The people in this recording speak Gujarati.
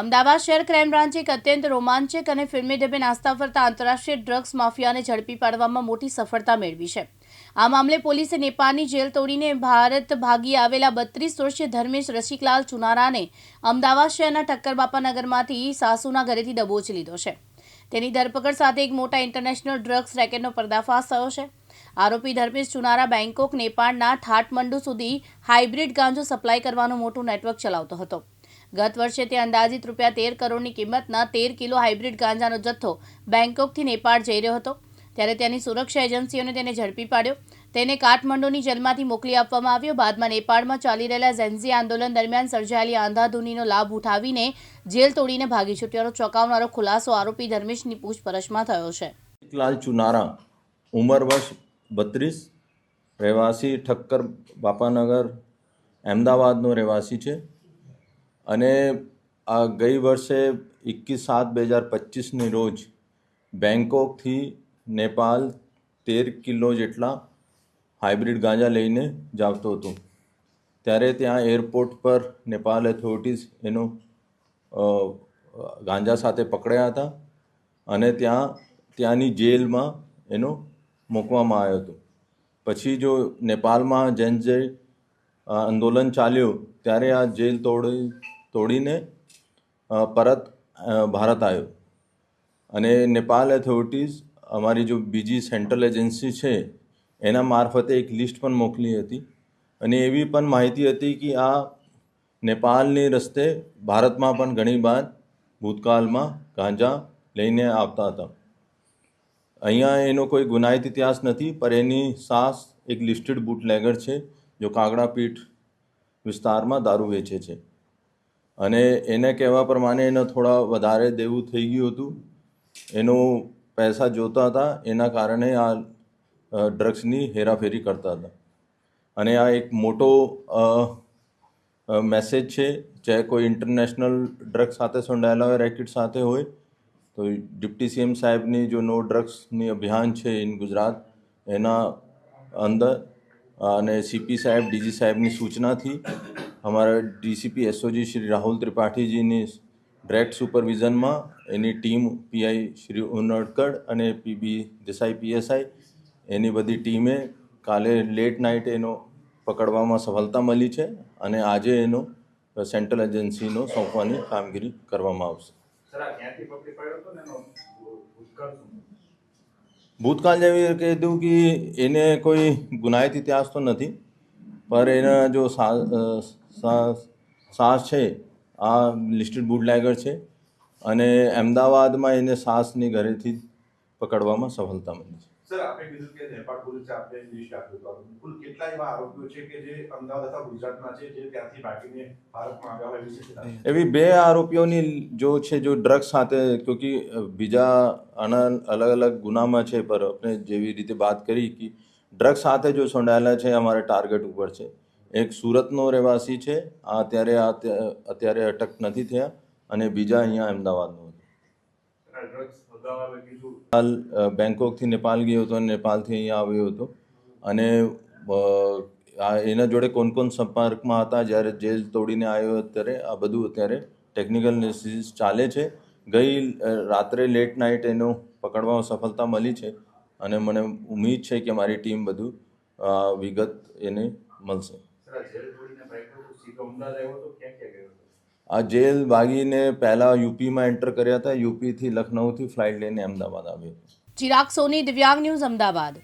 અમદાવાદ શહેર ક્રાઇમ બ્રાન્ચે એક અત્યંત રોમાંચક અને ફિલ્મી ઢબે નાસ્તા ફરતા આંતરરાષ્ટ્રીય ડ્રગ્સ માફિયાને ઝડપી પાડવામાં મોટી સફળતા મેળવી છે. આ મામલે પોલીસે નેપાળની જેલ તોડીને ભારત ભાગી આવેલા બત્રીસ વર્ષીય ધર્મેશ રસિકલાલ ચુનારાને અમદાવાદ શહેરના ટક્કરબાપા નગરમાંથી સાસુના ઘરેથી દબોચી લીધો છે. તેની ધરપકડ સાથે એક મોટા ઇન્ટરનેશનલ ડ્રગ્સ રેકેટનો પર્દાફાશ થયો છે. આરોપી ધર્મેશ ચુનારા બેંકોક, નેપાળના થાટમંડુ સુધી હાઇબ્રિડ ગાંજો સપ્લાય કરવાનું મોટું નેટવર્ક ચલાવતો હતો. ગત વર્ષે તે અંદાજિત રૂપિયા તેર કરોડની કિંમતના તેર કિલો હાઇબ્રિડ ગાંજાનો જથ્થો બેંકોકથી નેપાળ જઈ રહ્યો હતો. ત્યારે ત્યાંની સુરક્ષા એજન્સીઓને તેને ઝડપી પાડ્યો. તેને કાઠમંડુની જેલમાંથી મોકલી આપવામાં આવ્યો. બાદમાં નેપાળમાં ચાલી રહેલા ઝેન્ઝી આંદોલન દરમિયાન સર્જાયેલી આંધાધૂનીનો લાભ ઉઠાવીને જેલ તોડીને ભાગી છૂટ્યાનો ચોંકાવનારો ખુલાસો આરોપી ધર્મેશની પૂછપરછમાં થયો છે. લાલ ચુનારા, ઉંમર વર્ષ બત્રીસ, રહેવાસી ઠક્કર બાપાનગર, અમદાવાદનો રહેવાસી છે. અને આ ગઈ વર્ષે એકવીસ સાત બે હજાર પચીસની રોજ બેંકોકથી નેપાલ તેર કિલો જેટલા હાઇબ્રિડ ગાંજા લઈને જાવતો હતો. ત્યારે ત્યાં એરપોર્ટ પર નેપાલ એથોરિટીઝ એનો ગાંજા સાથે પકડ્યા હતા અને ત્યાં, ત્યાંની જેલમાં એનો મૂકવામાં આવ્યો હતો. પછી જો નેપાળમાં જેન જે આંદોલન ચાલ્યું, ત્યારે આ જેલ તોડી તોડીને પરત ભારત આવ્યો. અને નેપાલ એથોરિટીઝ અમારી જો બીજી સેન્ટ્રલ એજન્સી છે, એના મારફતે એક લિસ્ટ પણ મોકલી હતી. અને એવી પણ માહિતી હતી કે આ નેપાળની રસ્તે ભારતમાં પણ ઘણી વાર ભૂતકાળમાં ગાંજા લઈને આવતા હતા. અહીંયા એનો કોઈ ગુનાહિત ઇતિહાસ નથી પણ એની સાસ એક લિસ્ટેડ બુટલેગર છે, જો કાગડાપીઠ વિસ્તારમાં દારૂ વેચે છે. અને એને કહેવા પ્રમાણે એને થોડા વધારે દેવું થઈ ગયું હતું. એનું પૈસા જોતા હતા, એના કારણે આ ડ્રગ્સની હેરાફેરી કરતા હતા. અને આ એક મોટો મેસેજ છે, ચાહે કોઈ ઇન્ટરનેશનલ ડ્રગ્સ સાથે સંડાયેલા હોય, રેકેટ સાથે હોય, તો ડિપ્ટી સીએમ સાહેબની જો નો ડ્રગ્સની અભિયાન છે ઇન ગુજરાત, એના અંદર, અને સીપી સાહેબ, ડીજી સાહેબની સૂચનાથી અમારા ડીસીપી એસઓજી શ્રી રાહુલ ત્રિપાઠીજીની ડિરેક્ટ સુપરવિઝનમાં એની ટીમ પીઆઈ શ્રી ઉનડકડ અને પીબી દેસાઈ પીએસઆઈ એની બધી ટીમે કાલે લેટ નાઇટ એનો પકડવામાં સફળતા મળી છે અને આજે એનો સેન્ટ્રલ એજન્સીનો સોંપવાની કામગીરી કરવામાં આવશે. ભૂતકાળ જેવી કીધું કે એને કોઈ ગુનાહિત ઇતિહાસ તો નથી પર એના જો સા- સાસ છે આ લિસ્ટેડ બુટલેગર છે અને અમદાવાદમાં એને સાસની ઘરેથી પકડવામાં સફળતા મળી છે. સર આપે કીધું કે નેપાળ પોલીસે આપને લિસ્ટ આપ્યું હતું કુલ કેટલા એવા આરોપીઓ છે કે જે અમદાવાદ અથવા ગુજરાતના છે જે ત્યાંથી ભાગીને ભારતમાં આવ્યા હોય વિશે એવી બે આરોપીઓની જો છે જો ડ્રગ્સ સાથે ક્યોંકि બીજા આના અલગ અલગ ગુનામાં છે પર આપણે જેવી રીતે વાત કરી કે ડ્રગ્સ સાથે જો સંડાયેલા છે અમારે ટાર્ગેટ ઉપર છે એક સુરતનો રહેવાસી છે. આ અત્યારે આ અત્યારે અટક નથી થયા અને બીજા અહીંયા અમદાવાદનો હતો હાલ બેંકોકથી નેપાલ ગયો હતો અને નેપાલથી અહીંયા આવ્યો હતો. અને એના જોડે કોણ કોણ સંપર્કમાં હતા? જ્યારે જેલ તોડીને આવ્યો ત્યારે આ બધું અત્યારે ટેકનિકલ એનાલિસિસ ચાલે છે. ગઈ રાત્રે લેટ નાઇટ એનો પકડવામાં સફળતા મળી છે અને મને ઉમ્મીદ છે કે મારી ટીમ બધું વિગત એને મળશે. આ જેલ બાગીને આ જેલ ભાગીને પહેલાં યુપીમાં એન્ટર કર્યા હતા. યુપીથી લખનઉથી ફ્લાઇટ લઈને અમદાવાદ આવ્યો ચિરાગ સોની દિવ્યાંગ ન્યૂઝ અમદાવાદ.